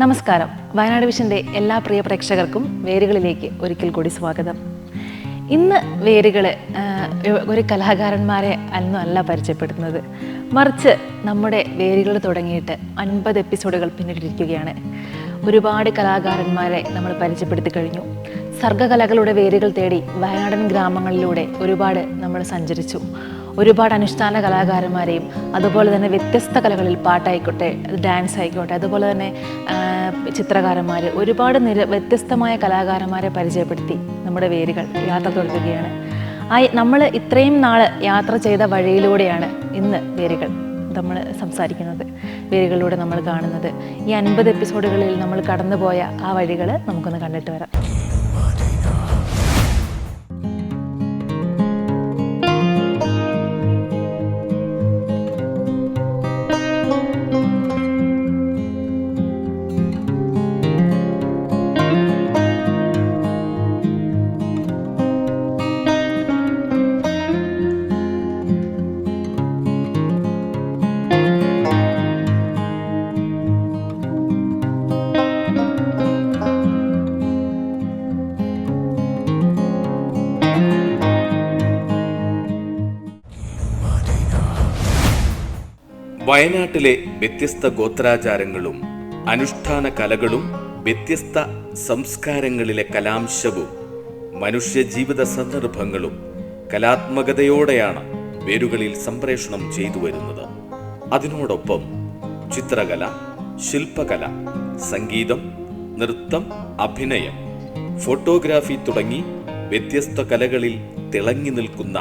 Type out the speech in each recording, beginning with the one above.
നമസ്കാരം. വയനാട് വിഷന്റെ എല്ലാ പ്രിയ പ്രേക്ഷകർക്കും വേരുകളിലേക്ക് ഒരിക്കൽ കൂടി സ്വാഗതം. ഇന്ന് വേരുകൾ ഒരു കലാകാരന്മാരെ അല്ല പരിചയപ്പെടുത്തുന്നത്. മറിച്ച് നമ്മുടെ വേരുകൾ തുടങ്ങിയിട്ട് അൻപത് എപ്പിസോഡുകൾ പിന്നിട്ടിരിക്കുകയാണ്. ഒരുപാട് കലാകാരന്മാരെ നമ്മൾ പരിചയപ്പെടുത്തി കഴിഞ്ഞു. സർഗകലകളുടെ വേരുകൾ തേടി വയനാടൻ ഗ്രാമങ്ങളിലൂടെ ഒരുപാട് നമ്മൾ സഞ്ചരിച്ചു. ഒരുപാട് അനുഷ്ഠാന കലാകാരന്മാരെയും അതുപോലെ തന്നെ വ്യത്യസ്ത കലകളിൽ പാട്ടായിക്കോട്ടെ ഡാൻസ് ആയിക്കോട്ടെ അതുപോലെ തന്നെ ചിത്രകാരന്മാർ ഒരുപാട് നിര വ്യത്യസ്തമായ കലാകാരന്മാരെ പരിചയപ്പെടുത്തി നമ്മുടെ വേരുകൾ യാത്ര തുടരുകയാണ്. ആ നമ്മൾ ഇത്രയും നാൾ യാത്ര ചെയ്ത വഴിയിലൂടെയാണ് ഇന്ന് വേരുകൾ നമ്മൾ സംസാരിക്കുന്നത് വേരുകളിലൂടെ നമ്മൾ കാണുന്നത്. ഈ അൻപത് എപ്പിസോഡുകളിൽ നമ്മൾ കടന്നുപോയ ആ വഴികൾ നമുക്കൊന്ന് കണ്ടിട്ട് വരാം. വയനാട്ടിലെ വ്യത്യസ്ത ഗോത്രാചാരങ്ങളും അനുഷ്ഠാന കലകളും വ്യത്യസ്ത സംസ്കാരങ്ങളിലെ കലാംശവും മനുഷ്യജീവിത സന്ദർഭങ്ങളും കലാത്മകതയോടെയാണ് വേരുകളിൽ സംപ്രേഷണം ചെയ്തു വരുന്നത്. അതിനോടൊപ്പം ചിത്രകല ശില്പകല സംഗീതം നൃത്തം അഭിനയം ഫോട്ടോഗ്രാഫി തുടങ്ങി വ്യത്യസ്ത കലകളിൽ തിളങ്ങി നിൽക്കുന്ന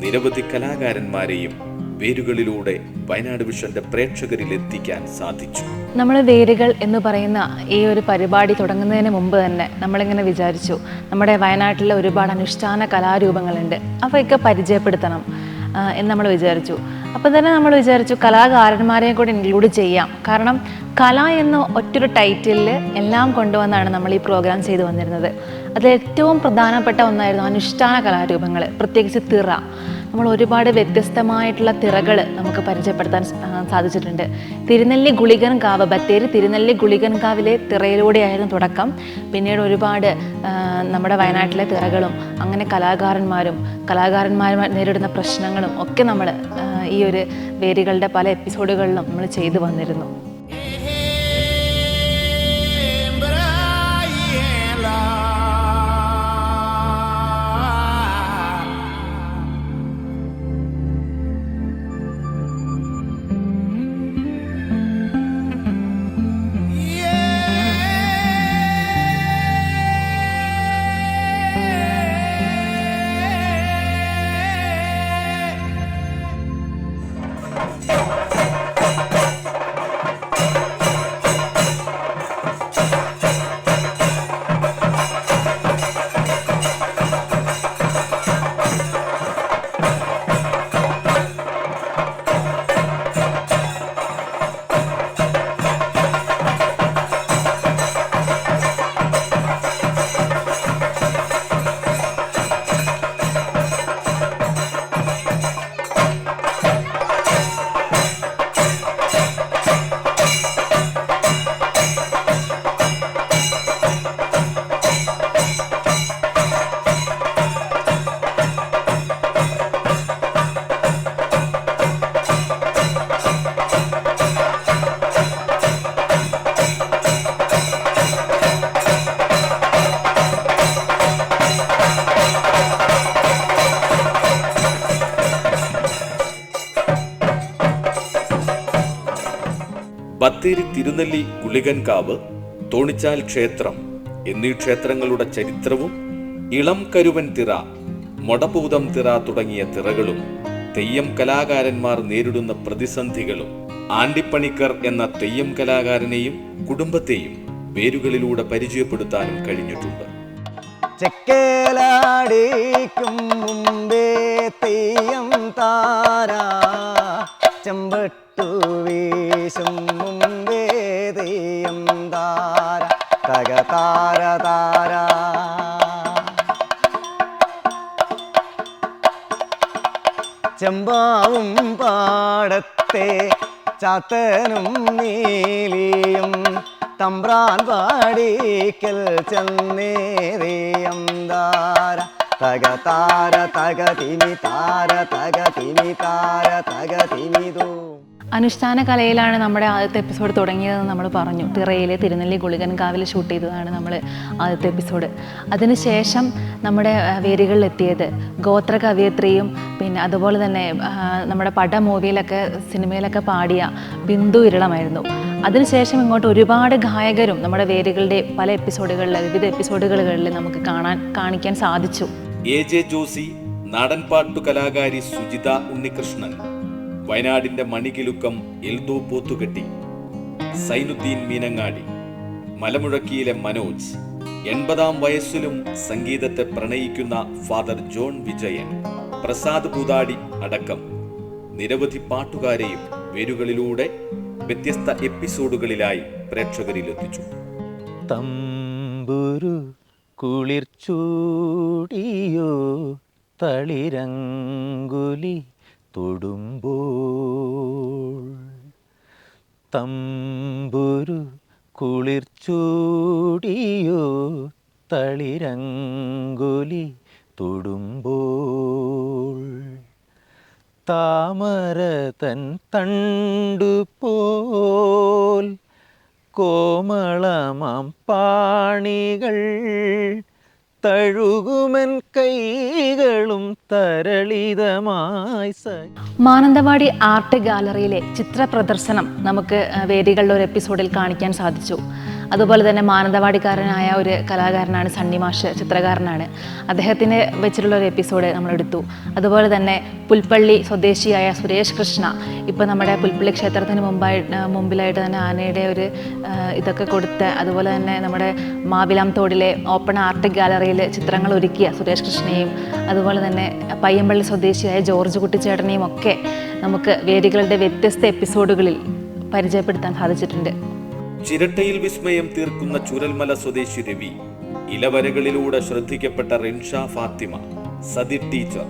നിരവധി കലാകാരന്മാരെയും വേരുകളിലൂടെ വയനാട് വിഷന്റെ പ്രേക്ഷകരിൽ എത്തിക്കാൻ സാധിച്ചു. നമ്മൾ വേരുകൾ എന്ന് പറയുന്ന ഈ ഒരു പരിപാടി തുടങ്ങുന്നതിന് മുമ്പ് തന്നെ നമ്മളിങ്ങനെ വിചാരിച്ചു നമ്മുടെ വയനാട്ടിലെ ഒരുപാട് അനുഷ്ഠാന കലാരൂപങ്ങളുണ്ട് അവയൊക്കെ പരിചയപ്പെടുത്തണം എന്ന് നമ്മൾ വിചാരിച്ചു. അപ്പം തന്നെ നമ്മൾ വിചാരിച്ചു കലാകാരന്മാരെയും കൂടി ഇൻക്ലൂഡ് ചെയ്യാം. കാരണം കല എന്ന ഒറ്റൊരു ടൈറ്റിലിൽ എല്ലാം കൊണ്ടുവന്നാണ് നമ്മൾ ഈ പ്രോഗ്രാം ചെയ്തു വന്നിരുന്നത്. അതിൽ ഏറ്റവും പ്രധാനപ്പെട്ട ഒന്നായിരുന്നു അനുഷ്ഠാന കലാരൂപങ്ങൾ പ്രത്യേകിച്ച് തിറ. നമ്മൾ ഒരുപാട് വ്യത്യസ്തമായിട്ടുള്ള തിറകൾ നമുക്ക് പരിചയപ്പെടുത്താൻ സാധിച്ചിട്ടുണ്ട്. തിരുനെല്ലി ഗുളികൻ കാവ് ബത്തേരി തിരുനെല്ലി ഗുളികൻ കാവിലെ തിറയിലൂടെയായിരുന്നു തുടക്കം. പിന്നീട് ഒരുപാട് നമ്മുടെ വയനാട്ടിലെ തിറകളും അങ്ങനെ കലാകാരന്മാരും കലാകാരന്മാർ നേരിടുന്ന പ്രശ്നങ്ങളും ഒക്കെ നമ്മൾ ഈ ഒരു വേരുകളുടെ പല എപ്പിസോഡുകളിലും നമ്മൾ ചെയ്തു വന്നിരുന്നു. ബത്തേരി തിരുനെല്ലി ഗുളികൻകാവ് തോണിച്ചാൽ ക്ഷേത്രം എന്നീ ക്ഷേത്രങ്ങളുടെ ചരിത്രവും ഇളം കരുവൻ തിറ മൊടപൂതം തിറ തുടങ്ങിയ തിറകളും തെയ്യം കലാകാരന്മാർ നേരിടുന്ന പ്രതിസന്ധികളും ആണ്ടിപ്പണിക്കർ എന്ന തെയ്യം കലാകാരനെയും കുടുംബത്തെയും വേരുകളിലൂടെ പരിചയപ്പെടുത്താനും കഴിഞ്ഞിട്ടുണ്ട്. ചെക്കേലാടിക്കും ചാത്തനും നീലിയും തമ്പ്രാൻ പാടിക്കൽ ചെന്നേറിയം താര തക താര തക തിനി താര തക തിനി താര തക അനുഷ്ഠാന കലയിലാണ് നമ്മുടെ ആദ്യത്തെ എപ്പിസോഡ് തുടങ്ങിയതെന്ന് നമ്മൾ പറഞ്ഞു. തിറയിലെ തിരുനെല്ലി ഗുളികൻ കാവിൽ ഷൂട്ട് ചെയ്തതാണ് നമ്മൾ ആദ്യത്തെ എപ്പിസോഡ്. അതിനുശേഷം നമ്മുടെ വേരുകളിലെത്തിയത് ഗോത്ര കവിയത്രിയും പിന്നെ അതുപോലെ തന്നെ നമ്മുടെ പട മൂവിയിലൊക്കെ സിനിമയിലൊക്കെ പാടിയ ബിന്ദു ഇരളമായിരുന്നു. അതിനുശേഷം ഇങ്ങോട്ട് ഒരുപാട് ഗായകരും നമ്മുടെ വേരുകളുടെ പല എപ്പിസോഡുകളിൽ വിവിധ എപ്പിസോഡുകളിൽ നമുക്ക് കാണാൻ കാണിക്കാൻ സാധിച്ചു. എ ജെ ജോസി നാടൻപാട്ടു കലാകാരി സുജിത ഉണ്ണികൃഷ്ണൻ. വയനാടിന്റെ മണികിലുക്കം എൽദോ പോത്തുകെട്ടി സൈനുദ്ദീൻ മീനങ്ങാടി മലമുഴക്കിയിലെ മനോജ് എൺപതാം വയസ്സിലും സംഗീതത്തെ പ്രണയിക്കുന്ന ഫാദർ ജോൺ വിജയൻ പ്രസാദ് പൂതാടി അടക്കം നിരവധി പാട്ടുകാരെയും വേരുകളിലൂടെ വ്യത്യസ്ത എപ്പിസോഡുകളിലായി പ്രേക്ഷകരിലെത്തിച്ചു. തമ്പുരു കുളിർച്ചൂടിയോ തളിരങ്കുലി തൊടുമ്പോൾ തമ്പുരു കുളിർച്ചൂടിയോ തളിരങ്കുലി തൊടുമ്പോൾ താമര തൻ തണ്ടുപോൽ കോമളമാം പാണികൾ തഴുകുമൻ കൈകളും തരളിതമായി മാനന്തവാടി ആർട്ട് ഗാലറിയിലെ ചിത്ര പ്രദർശനം നമുക്ക് വേദികളുടെ ഒരു എപ്പിസോഡിൽ കാണിക്കാൻ സാധിച്ചു. അതുപോലെ തന്നെ മാനന്തവാടിക്കാരനായ ഒരു കലാകാരനാണ് സണ്ണി മാഷ് ചിത്രകാരനാണ്. അദ്ദേഹത്തിനെ വെച്ചിട്ടുള്ള ഒരു എപ്പിസോഡ് നമ്മൾ എടുത്തു. അതുപോലെ തന്നെ പുൽപ്പള്ളി സ്വദേശിയായ സുരേഷ് കൃഷ്ണ ഇപ്പോൾ നമ്മുടെ പുൽപ്പള്ളി ക്ഷേത്രത്തിന് മുമ്പായി മുമ്പിലായിട്ട് തന്നെ ആനയുടെ ഒരു ഇതൊക്കെ കൊടുത്ത് അതുപോലെ തന്നെ നമ്മുടെ മാവിലാം തോടിലെ ഓപ്പൺ ആർട്ട് ഗാലറിയിൽ ചിത്രങ്ങൾ ഒരുക്കിയ സുരേഷ് കൃഷ്ണയും അതുപോലെ തന്നെ പയ്യമ്പള്ളി സ്വദേശിയായ ജോർജ് കുട്ടിച്ചേട്ടനെയും ഒക്കെ നമുക്ക് വേദികളുടെ വ്യത്യസ്ത എപ്പിസോഡുകളിൽ പരിചയപ്പെടുത്താൻ സാധിച്ചിട്ടുണ്ട്. ചിരട്ടയിൽ വിസ്മയം തീർക്കുന്ന ചുരൽമല സ്വദേശി രവി. ഇലവരകളിലൂടെ ശ്രദ്ധിക്കപ്പെട്ട റിൻഷ ഫാത്തിമ സതി ടീച്ചർ.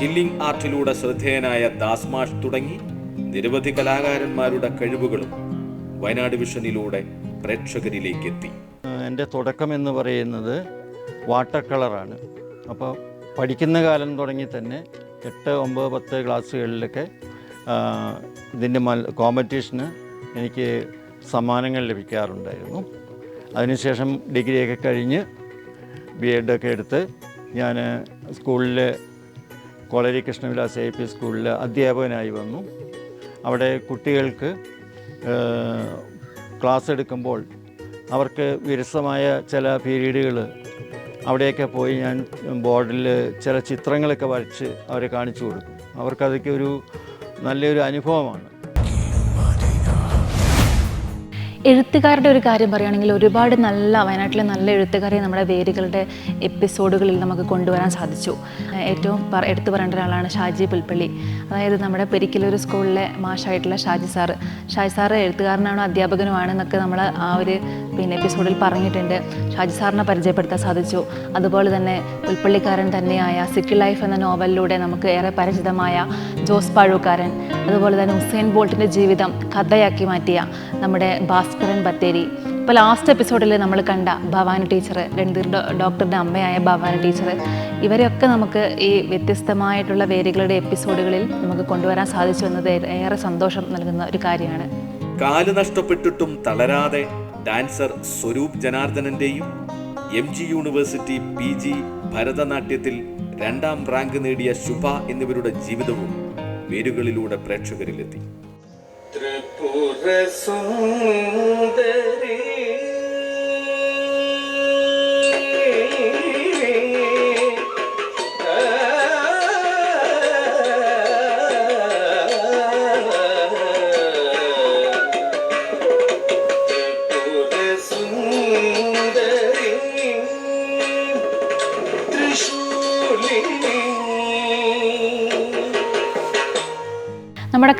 കില്ലിംഗ് ആർട്ടിലൂടെ ശ്രദ്ധേയനായ ദാസ്മാഷ് തുടങ്ങി നിരവധി കലാകാരന്മാരുടെ കഴിവുകളും വയനാട് വിഷനിലൂടെ പ്രേക്ഷകരിലേക്ക് എത്തി എന്റെ തുടക്കം എന്ന് പറയുന്നത് വാട്ടർ കളറാണ് അപ്പോൾ പഠിക്കുന്ന കാലം തുടങ്ങി തന്നെ എട്ട് ഒമ്പത് പത്ത് ക്ലാസ്സുകളിലൊക്കെ ഇതിന്റെ മൽ കോമ്പറ്റീഷന് എനിക്ക് സമ്മാനങ്ങൾ ലഭിക്കാറുണ്ടായിരുന്നു. അതിനുശേഷം ഡിഗ്രിയൊക്കെ കഴിഞ്ഞ് ബി എഡൊക്കെ എടുത്ത് ഞാൻ സ്കൂളിൽ കോളേരി കൃഷ്ണവിലാസ് എ പി സ്കൂളിൽ അധ്യാപകനായി വന്നു. അവിടെ കുട്ടികൾക്ക് ക്ലാസ് എടുക്കുമ്പോൾ അവർക്ക് വിരസമായ ചില പീരീഡുകൾ അവിടെയൊക്കെ പോയി ഞാൻ ബോർഡിൽ ചില ചിത്രങ്ങളൊക്കെ വരച്ച് അവരെ കാണിച്ചു കൊടുക്കും അവർക്കതൊക്കെ ഒരു നല്ലൊരു അനുഭവമാണ്. എഴുത്തുകാരുടെ ഒരു കാര്യം പറയുകയാണെങ്കിൽ ഒരുപാട് നല്ല വയനാട്ടിലെ നല്ല എഴുത്തുകാരെ നമ്മുടെ വേരുകളുടെ എപ്പിസോഡുകളിൽ നമുക്ക് കൊണ്ടുവരാൻ സാധിച്ചു. ഏറ്റവും എടുത്തു പറയേണ്ട ഒരാളാണ് ഷാജി പുൽപ്പള്ളി. അതായത് നമ്മുടെ പെരിക്കലൂർ സ്കൂളിലെ മാഷായിട്ടുള്ള ഷാജി സാറ്. ഷാജി സാറ് എഴുത്തുകാരനാണോ അധ്യാപകനുമാണെന്നൊക്കെ നമ്മൾ ആ ഒരു പിന്നെ എപ്പിസോഡിൽ പറഞ്ഞിട്ടുണ്ട്. ഷാജി സാറിനെ പരിചയപ്പെടുത്താൻ സാധിച്ചു. അതുപോലെ തന്നെ പുൽപ്പള്ളിക്കാരൻ തന്നെയായ സിറ്റി ലൈഫ് എന്ന നോവലിലൂടെ നമുക്ക് ഏറെ പരിചിതമായ ജോസ് പാഴൂക്കാരൻ അതുപോലെ തന്നെ ഹുസൈൻ ബോൾട്ടിന്റെ ജീവിതം കഥയാക്കി മാറ്റിയ നമ്മുടെ ഭാസ്കരൻ ബത്തേരി. ഇപ്പോൾ ലാസ്റ്റ് എപ്പിസോഡിൽ നമ്മൾ കണ്ട ഭവാനി ടീച്ചർ രൺധീർ ഡോക്ടറുടെ അമ്മയായ ഭവാനി ടീച്ചർ ഇവരെയൊക്കെ നമുക്ക് ഈ വ്യത്യസ്തമായിട്ടുള്ള വേരുകളുടെ എപ്പിസോഡുകളിൽ നമുക്ക് കൊണ്ടുവരാൻ സാധിച്ചു എന്നത് ഏറെ സന്തോഷം നൽകുന്ന ഒരു കാര്യമാണ്. കാൽ നഷ്ടപ്പെട്ടിട്ടും തളരാതെ dancer Swaroop ജനാർദ്ദനന്റെയും M G university P G ഭരതനാട്യത്തിൽ രണ്ടാം റാങ്ക് നേടിയ ശുഭ എന്നിവരുടെ ജീവിതവും വേരുകളിലൂടെ പ്രേക്ഷകരിലെത്തി. ത്രിപുര സുന്ദരി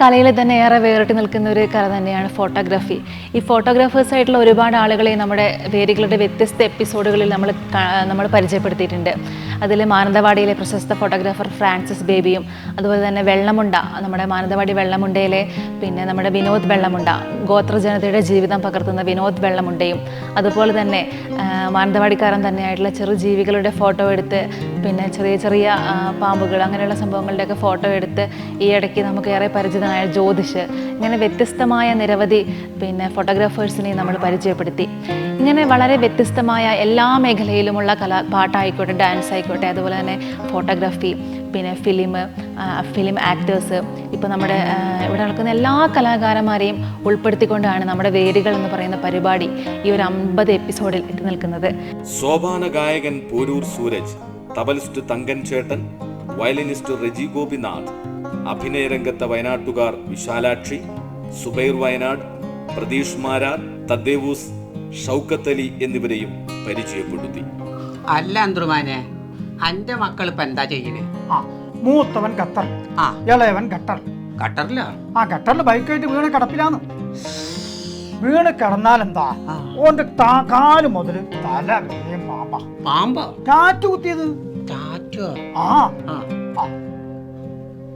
കലയിൽ തന്നെ ഏറെ വേറിട്ട് നിൽക്കുന്ന ഒരു കല തന്നെയാണ് ഫോട്ടോഗ്രാഫി. ഈ ഫോട്ടോഗ്രാഫേഴ്സ് ആയിട്ടുള്ള ഒരുപാട് ആളുകളെ നമ്മുടെ വേരുകളുടെ വ്യത്യസ്ത എപ്പിസോഡുകളിൽ നമ്മൾ നമ്മൾ പരിചയപ്പെടുത്തിയിട്ടുണ്ട്. അതിൽ മാനന്തവാടിയിലെ പ്രശസ്ത ഫോട്ടോഗ്രാഫർ ഫ്രാൻസിസ് ബേബിയും അതുപോലെ തന്നെ വെള്ളമുണ്ട നമ്മുടെ മാനന്തവാടി വെള്ളമുണ്ടയിലെ പിന്നെ നമ്മുടെ വിനോദ് വെള്ളമുണ്ട ഗോത്രജനതയുടെ ജീവിതം പകർത്തുന്ന വിനോദ് വെള്ളമുണ്ടയും അതുപോലെ തന്നെ മാനന്തവാടിക്കാരൻ തന്നെയായിട്ടുള്ള ചെറു ജീവികളുടെ ഫോട്ടോ എടുത്ത് പിന്നെ ചെറിയ ചെറിയ പാമ്പുകൾ അങ്ങനെയുള്ള സംഭവങ്ങളുടെയൊക്കെ ഫോട്ടോ എടുത്ത് ഈ ഇടയ്ക്ക് നമുക്ക് ഏറെ പരിചിതനായ ജ്യോതിഷ് ഇങ്ങനെ വ്യത്യസ്തമായ നിരവധി പിന്നെ ഫോട്ടോഗ്രാഫേഴ്സിനെ നമ്മൾ പരിചയപ്പെടുത്തി. ഇങ്ങനെ വളരെ വ്യത്യസ്തമായ എല്ലാ മേഖലയിലുമുള്ള കല പാട്ടായിക്കോട്ടെ ഡാൻസ് ആയിക്കോട്ടെ അതുപോലെ തന്നെ ഫോട്ടോഗ്രാഫി പിന്നെ ഫിലിം ഫിലിം ആക്ടേഴ്സ് ഇപ്പോൾ നമ്മുടെ ഇവിടെ നടക്കുന്ന എല്ലാ കലാകാരന്മാരെയും ഉൾപ്പെടുത്തിക്കൊണ്ടാണ് നമ്മുടെ വേരുകൾ എന്ന് പറയുന്ന പരിപാടി ഈ ഒരു അമ്പത് എപ്പിസോഡിൽ എത്തി നിൽക്കുന്നത്. സോപാന ഗായകൻ പോരൂർ സൂരജ് തബലിസ്റ്റ് തങ്കൻ ചേട്ടൻ വയലിനിസ്റ്റ് റെജി ഗോപിനാഥ് അഭിനയ രംഗത്തെ വയനാട്ടുകാർ വിശാലാക്ഷി സുബൈർ വയനാട് പ്രതീഷ് മാരാർ തദ്ദേവൂസ് ഷൗക്കത്ത് അലി എന്നിവരെയും പരിചയപ്പെടുത്തി. അല്ല അന്ത്രുമാനെ. അന്റെ മക്കൾ ഇപ്പൊ എന്താ ചെയ്യണേ ആ മൂത്തവൻ ഖത്തർ ആ. ഇളയവൻ ഘട്ടർ കട്ടറില്ല ആ ഖത്തറിൽ ബൈക്കായിട്ട് വീണ് കിടപ്പിലാന്ന് വീണ് കിടന്നാൽ എന്താ ഓന്റെ താ- കാൽ മുതൽ തല വരെ പാമ്പ പാമ്പോ കാറ്റ് കുത്തിയത്. ടാറ്റോ? ആ. ആ. ആ.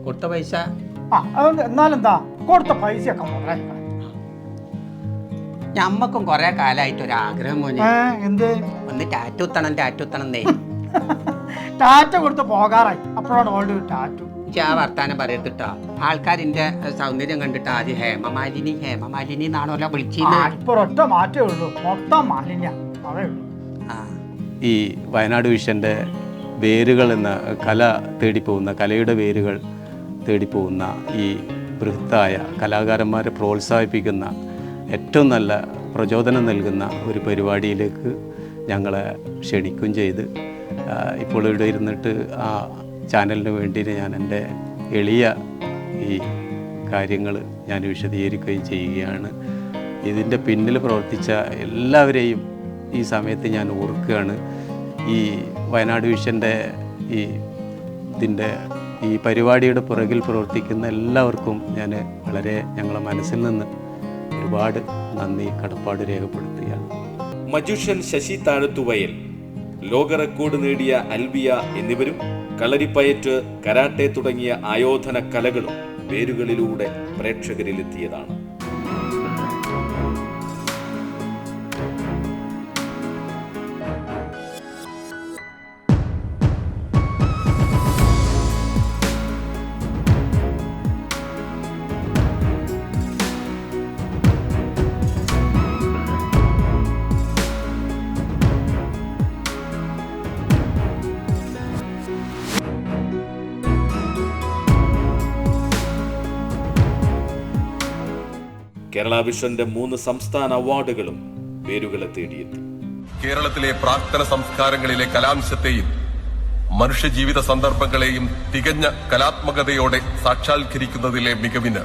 കൊടുത്ത പൈസ? ആ അതുകൊണ്ട് എന്നാലെന്താ? കൊടുത്ത പൈസയൊക്കെ മുതലേ ഞമ്മക്കും കൊറേ കാലായിട്ട് ഒരു ആഗ്രഹം മോനെ. ഏ എന്ത്? ഒന്ന് ടാറ്റുത്തണം ടാറ്റുത്തണം എന്നേ ടാറ്റ കൊടുത്ത് പോകാറായി. അപ്പോഴാണ് ഓൾഡ് ടാറ്റു. ഇജ്ജ് ആ വർത്താനം പറയത്തിട്ടോ ആൾക്കാരിന്റെ സൗന്ദര്യം കണ്ടിട്ട് ആദ്യം ഹേമമാലിനി ഹേമമാലിനി എന്നാണല്ലോ ആ വിളിച്ചിരുന്നത് ഇപ്പൊ ഒറ്റ മാറ്റേ ഉള്ളൂ. മൊത്തം മാലിന്യ. അതേ ഉള്ളൂ. ആ. ഈ വയനാട് വിഷന്റെ വേരുകൾ എന്ന കല തേടിപ്പോകുന്ന കലയുടെ വേരുകൾ തേടിപ്പോകുന്ന ഈ ബൃഹത്തായ കലാകാരന്മാരെ പ്രോത്സാഹിപ്പിക്കുന്ന ഏറ്റവും നല്ല പ്രചോദനം നൽകുന്ന ഒരു പരിപാടിയിലേക്ക് ഞങ്ങളെ ക്ഷണിക്കുകയും ചെയ്ത്. ഇപ്പോൾ ഇവിടെ ഇരുന്നിട്ട് ആ ചാനലിന് വേണ്ടി ഞാൻ എന്റെ എളിയ ഈ കാര്യങ്ങൾ ഞാൻ വിശദീകരിക്കുകയും ചെയ്യുകയാണ്. ഇതിന്റെ പിന്നിൽ പ്രവർത്തിച്ച എല്ലാവരെയും ഈ സമയത്ത് ഞാൻ ഓർക്കുകയാണ്. ഈ വയനാട് വിഷന്റെ ഈ ഇതിന്റെ ഈ പരിപാടിയുടെ പുറകിൽ പ്രവർത്തിക്കുന്ന എല്ലാവർക്കും ഞാൻ വളരെ ഞങ്ങളെ മനസ്സിൽ നിന്ന് ഒരുപാട് നന്ദി കടപ്പാട് രേഖപ്പെടുത്തുകയാണ്. മജുഷ്യൻ ശശി താഴത്തുവയൽ ലോക റെക്കോർഡ് നേടിയ അൽബിയ എന്നിവരും കളരിപ്പയറ്റ് കരാട്ടെ തുടങ്ങിയ ആയോധന കലകളും വേരുകളിലൂടെ പ്രേക്ഷകരിലെത്തിയതാണ്. കേരള വിഷന്റെ മൂന്ന് സംസ്ഥാന അവാർഡുകളും പേരുകളെ തേടിയെത്തി. കേരളത്തിലെ പ്രാക്തന സംസ്കാരങ്ങളിലെ കലാംശത്തെയും മനുഷ്യജീവിത സന്ദർഭങ്ങളെയും തികഞ്ഞ കലാത്മകതയോടെ സാക്ഷാത്കരിക്കുന്നതിലെ മികവിന്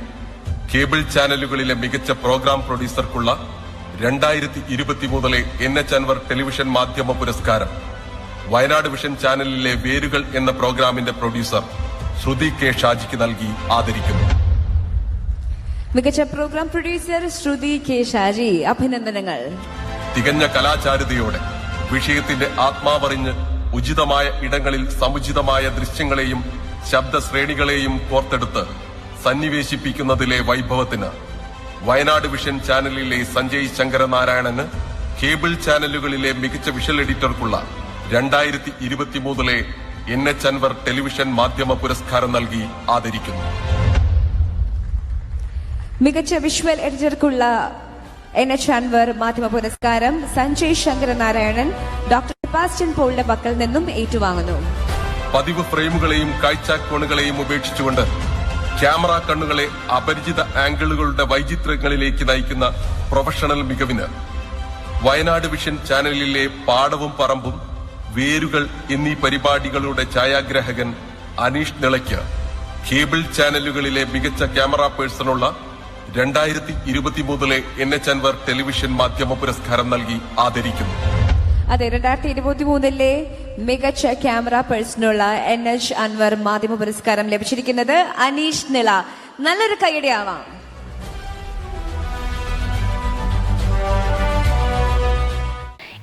കേബിൾ ചാനലുകളിലെ മികച്ച പ്രോഗ്രാം പ്രൊഡ്യൂസർക്കുള്ള രണ്ടായിരത്തി ഇരുപത്തിമൂന്നിലെ എൻ എച്ച് അൻവർ ടെലിവിഷൻ മാധ്യമ പുരസ്കാരം. വയനാട് വിഷൻ ചാനലിലെ വേരുകൾ എന്ന പ്രോഗ്രാമിന്റെ പ്രൊഡ്യൂസർ ശ്രുതി കെ ഷാജിക്ക് നൽകി ആദരിക്കുന്നു. മികച്ച programme producer Sruthi K Shaji അഭിനന്ദനങ്ങൾ. തികഞ്ഞ കലാചാരുതയോടെ വിഷയത്തിന്റെ ആത്മാവറിഞ്ഞ് ഉചിതമായ ഇടങ്ങളിൽ സമുചിതമായ ദൃശ്യങ്ങളെയും ശബ്ദശ്രേണികളെയും കോർത്തെടുത്ത് സന്നിവേശിപ്പിക്കുന്നതിലെ വൈഭവത്തിന് വയനാട് വിഷൻ ചാനലിലെ സഞ്ജയ് ശങ്കരനാരായണന് കേബിൾ ചാനലുകളിലെ മികച്ച വിഷൽ എഡിറ്റർക്കുള്ള രണ്ടായിരത്തി ഇരുപത്തിമൂന്നിലെ എൻ എച്ച് അൻവർ ടെലിവിഷൻ മാധ്യമ പുരസ്കാരം നൽകി ആദരിക്കുന്നു. മികച്ച വിഷ്വൽ എഡിറ്റർക്കുള്ള എൻ എച്ച് അൻവർ മാധ്യമ പുരസ്കാരം സഞ്ജയ് ശങ്കരനാരായണൻ ഡോക്ടർ സെബാസ്റ്റ്യൻ പോളിന്റെ പക്കൽ നിന്നും ഏറ്റുവാങ്ങുന്നു. പതിവ് ഫ്രെയിമുകളെയും കാഴ്ചാക്കോണുകളെയും ഉപേക്ഷിച്ചുകൊണ്ട് ക്യാമറ കണ്ണുകളെ അപരിചിത ആംഗിളുകളുടെ വൈചിത്രങ്ങളിലേക്ക് നയിക്കുന്ന പ്രൊഫഷണൽ മികവിന് വയനാട് വിഷൻ ചാനലിലെ പാടവും പറമ്പും വേരുകൾ എന്നീ പരിപാടികളുടെ ഛായാഗ്രാഹകൻ അനീഷ് നിളയ്ക്ക് കേബിൾ ചാനലുകളിലെ മികച്ച ക്യാമറ പേഴ്സണുള്ള രണ്ടായിരത്തി ഇരുപത്തി മൂന്നിലെ എൻ എച്ച് അൻവർ ടെലിവിഷൻ മാധ്യമ പുരസ്കാരം നൽകി ആദരിക്കുന്നു. അതെ രണ്ടായിരത്തി ഇരുപത്തി മൂന്നിലെ മികച്ച ക്യാമറ പേഴ്സണുള്ള എൻ എച്ച് അൻവർ മാധ്യമ പുരസ്കാരം ലഭിച്ചിരിക്കുന്നത് അനീഷ് നില നല്ലൊരു കൈയുടെ ആവാം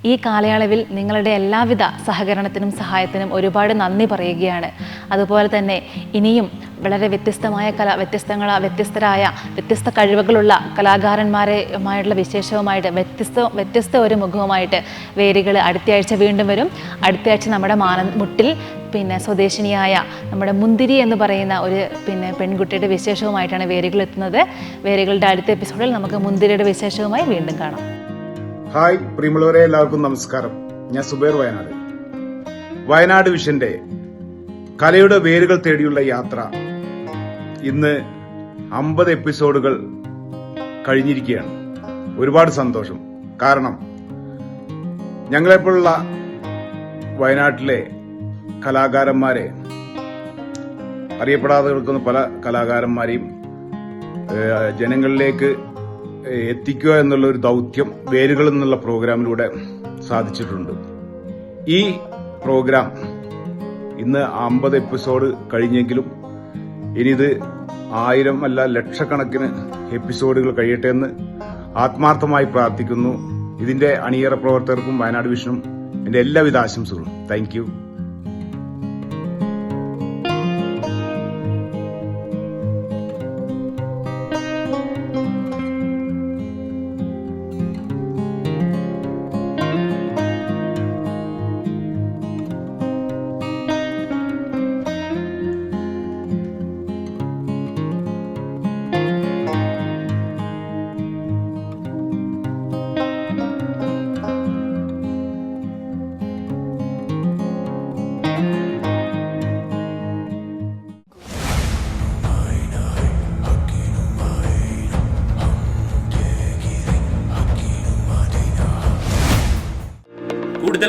ഈ കാലയളവിൽ നിങ്ങളുടെ എല്ലാവിധ സഹകരണത്തിനും സഹായത്തിനും ഒരുപാട് നന്ദി പറയുകയാണ്. അതുപോലെ തന്നെ ഇനിയും വളരെ വ്യത്യസ്തമായ കല വ്യത്യസ്തങ്ങള വ്യത്യസ്തരായ വ്യത്യസ്ത കഴിവുകളുള്ള കലാകാരന്മാരെയുമായിട്ടുള്ള വിശേഷവുമായിട്ട് വ്യത്യസ്ത വ്യത്യസ്ത ഒരു മുഖവുമായിട്ട് വേരുകൾ അടുത്തയാഴ്ച വീണ്ടും വരും. അടുത്തയാഴ്ച നമ്മുടെ മാന മുട്ടിൽ പിന്നെ സ്വദേശിനിയായ നമ്മുടെ മുന്തിരി എന്ന് പറയുന്ന ഒരു പിന്നെ പെൺകുട്ടിയുടെ വിശേഷവുമായിട്ടാണ് വേരുകൾ എത്തുന്നത്. വേരുകളുടെ അടുത്ത എപ്പിസോഡിൽ നമുക്ക് മുന്തിരിയുടെ വിശേഷവുമായി വീണ്ടും കാണാം. ഹായ് പ്രിയമുള്ളവരെ എല്ലാവർക്കും നമസ്കാരം. ഞാൻ സുബേർ വയനാട്. വയനാട് വിഷന്റെ കലയുടെ വേരുകൾ തേടിയുള്ള യാത്ര ഇന്ന് അമ്പത് എപ്പിസോഡുകൾ കഴിഞ്ഞിരിക്കുകയാണ്. ഒരുപാട് സന്തോഷം. കാരണം ഞങ്ങളെപ്പോലുള്ള വയനാട്ടിലെ കലാകാരന്മാരെ അറിയപ്പെടാതെ കിടക്കുന്ന പല കലാകാരന്മാരെയും ജനങ്ങളിലേക്ക് എത്തിക്കുക എന്നുള്ള ഒരു ദൗത്യം വേരുകൾ എന്നുള്ള പ്രോഗ്രാമിലൂടെ സാധിച്ചിട്ടുണ്ട്. ഈ പ്രോഗ്രാം ഇന്ന് അമ്പത് എപ്പിസോഡ് കഴിഞ്ഞെങ്കിലും ഇനി ഇത് ആയിരം അല്ല ലക്ഷക്കണക്കിന് എപ്പിസോഡുകൾ കഴിയട്ടെ എന്ന് ആത്മാർത്ഥമായി പ്രാർത്ഥിക്കുന്നു. ഇതിന്റെ അണിയറ പ്രവർത്തകർക്കും വയനാട് വിഷനും എന്റെ എല്ലാവിധ ആശംസകളും. താങ്ക്